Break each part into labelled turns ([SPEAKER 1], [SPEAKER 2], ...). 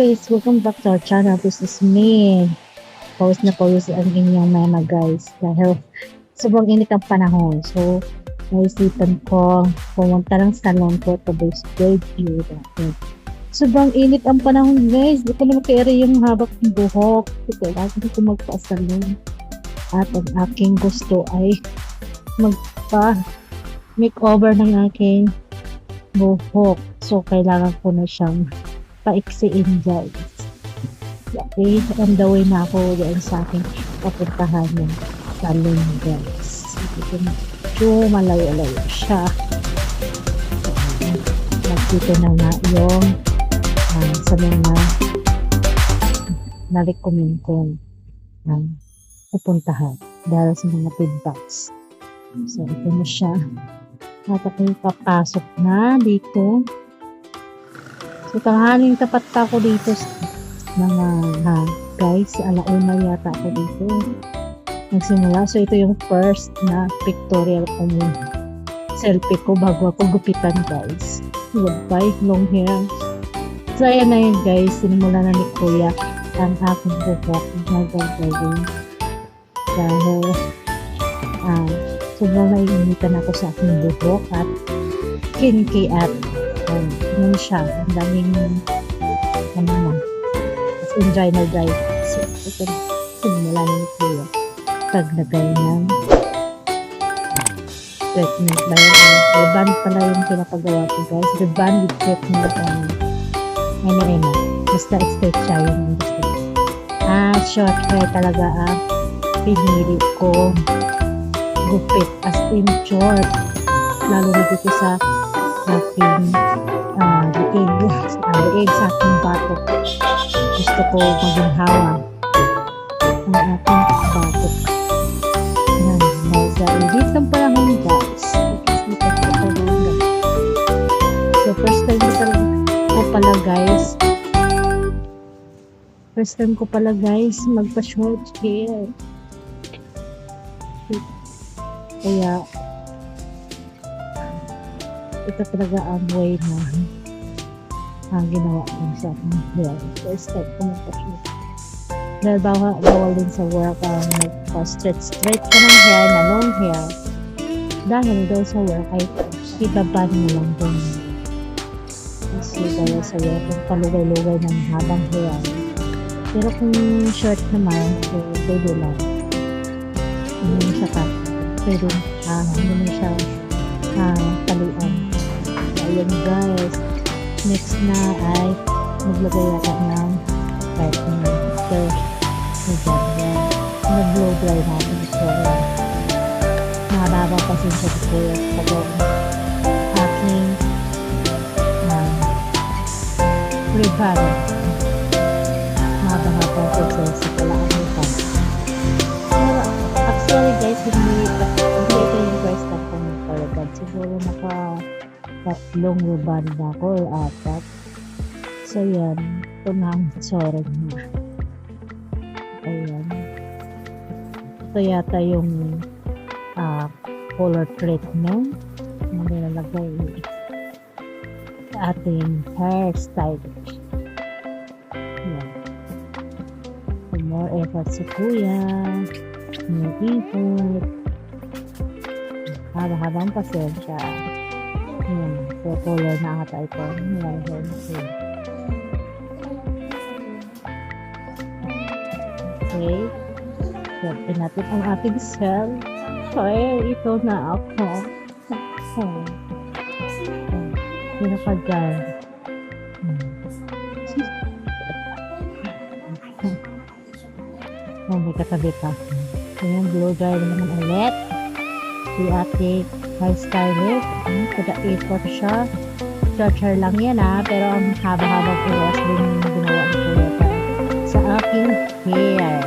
[SPEAKER 1] guys, welcome back to our channel. This is me. Pause na pause ang inyong mama guys. Dahil sobrang init ang panahon. So, naisipan ko pumunta ng salon ko to great view. Dahil sobrang init ang panahon guys. Di ko na makairi yung habak ng buhok. So, kailangan ko magpa-salon. At ang aking gusto ay magpa makeover ng aking buhok. So, kailangan ko na siyang paiksiin guys. Okay, on the way na ako doon sa aking papuntahan ng salon guys. Dito na, medyo malayo-layo siya. Nagdito na nga yung um, sa mga na-recommend ko ng pupuntahan dahil sa mga feedbacks. So, ito na siya. At ako'y papasok na dito. So, tanghaling tapat pa ako dito sa mga ha, guys. Alauna yata ako dito. Nagsimula. So, ito yung first na pictorial ko mo. Selfie ko bago ako gupitan, guys. Goodbye, long hair. So, ayan na yun, guys. Sinimula na ni Kuya ang aking buhok na gagawin. Dahil, ah, sobrang naiinitan ako sa aking buhok at kinki at um, yun siya. Ang daming ano na. As in dry na dry. So, ito na. Sinimula na ni Kuya. Taglagay ng treatment ba yun? Reband pala yung pinapagawa ko guys. Reband with treatment. Ano rin na. Basta straight siya yung gusto. Ah, short hair talaga ang pinili ko gupit as in short. Lalo na dito sa aking uh, liig, sa liig sa aking batok. Gusto ko maging hawa ang aking batok. Yan, nasa edit ng panahon guys. Ikasita ko talaga. So, first time ko talaga ko pala guys. First time ko pala guys magpa-short hair. Kaya, ito talaga ang way na ang ginawa ko sa aking hair. First time ko magpa-short. Dahil bawal, bawal din sa work ang magpa-straight-straight ka ng hair na long hair. Dahil daw sa work ay ibaban mo lang din. Kasi dahil sa work yung palugay-lugay ng habang hair. Pero kung short naman, so pwede lang. Hindi siya ka. Pwede, ah, hindi mo siya guys. Next na ay maglagay yata ng partner. So, maganda. Nag-blow dry natin ito. Mahabang pasensya ko po yung pag aking um, ribbon. Mahaba-haba po sa sa kalaang ako or apat. So, yan. Ito na ang sorry niya. Ayan. Ito yata yung ah, color treatment na nilalagay sa ating hairstyle. Ayan. So, more effort si kuya. More effort. Haba-habang pasensya. Ayan. So, color na ata ito. Nilalagay natin. Okay. Siyempre natin ang ating cell. Ay, ito na ako. Oh. Sino ka dyan? Oh, may katabi pa. Yung blow dry na naman ulit. Si ate hairstylist. Hmm, kada effort siya. Short hair lang yan ah. Pero ang haba-haba ko din yung ginawa ko kuya para sa aking hair.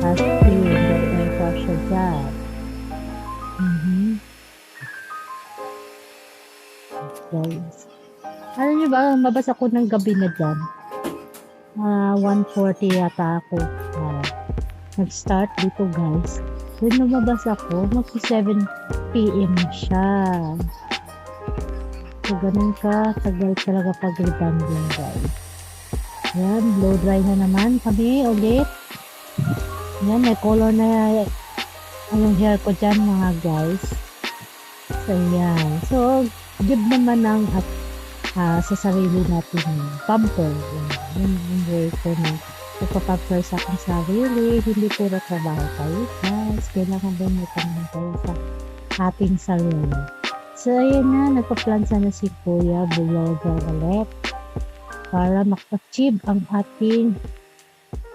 [SPEAKER 1] As in, very effort siya dyan. Mhm. Guys. Alam niyo ba, mabasa ko ng gabi na dyan. Ah, 140 yata ako. Ah, nag-start dito guys. Then lumabas ako, magsi 7 p.m. siya. So, ganun ka, tagal talaga pag-rebanding guys. Yan, blow dry na naman kami ulit. Yan, may color na yung hair ko dyan mga guys. So, yan. So, give naman ng at ah, sa sarili natin yung pamper. Yan, yun yung way ko na pagpapamper sa aking sarili. Hindi puro trabaho tayo guys. Kailangan din may naman tayo sa ating sarili. So, ayun na. Nagpa-plan sana si Kuya Buloga ulit para mak-achieve ang ating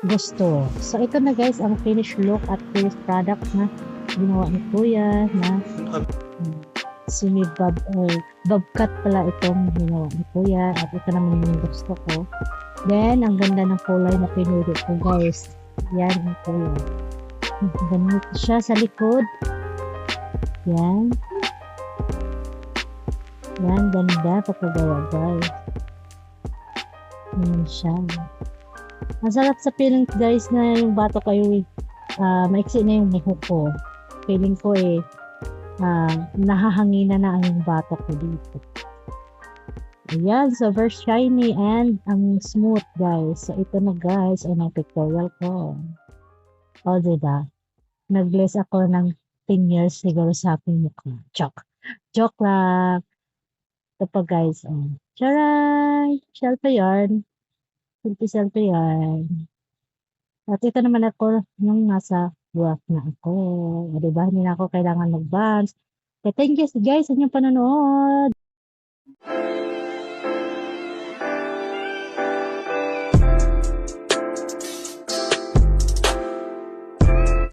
[SPEAKER 1] gusto. So, ito na guys, ang finished look at finished product na ginawa ni Kuya na um, semi bob or bobcat pala itong ginawa ni Kuya at ito naman yung gusto ko. Then, ang ganda ng kulay na pinili ko guys. Yan ang kulay. Ganito siya sa likod. Yan. Yan, ganda pagkagawa guys. Yan siya. Masarap sa feeling guys na yung bato kayo uh, maiksi na yung buhok ko. Feeling ko eh uh, nahahangina na ang yung bato ko dito. Ayan, so very shiny and ang smooth guys. So ito na guys ang pictorial ko. O diba? Nag-bless ako ng 10 years siguro sa aking mukha. Joke. Joke lang. Ito pa guys. Oh. Charay! Selfie yarn. Selfie selfie yarn. At ito naman ako nung nasa work na ako. O, diba? Hindi na ako kailangan. Okay, thank you guys sa inyong panonood.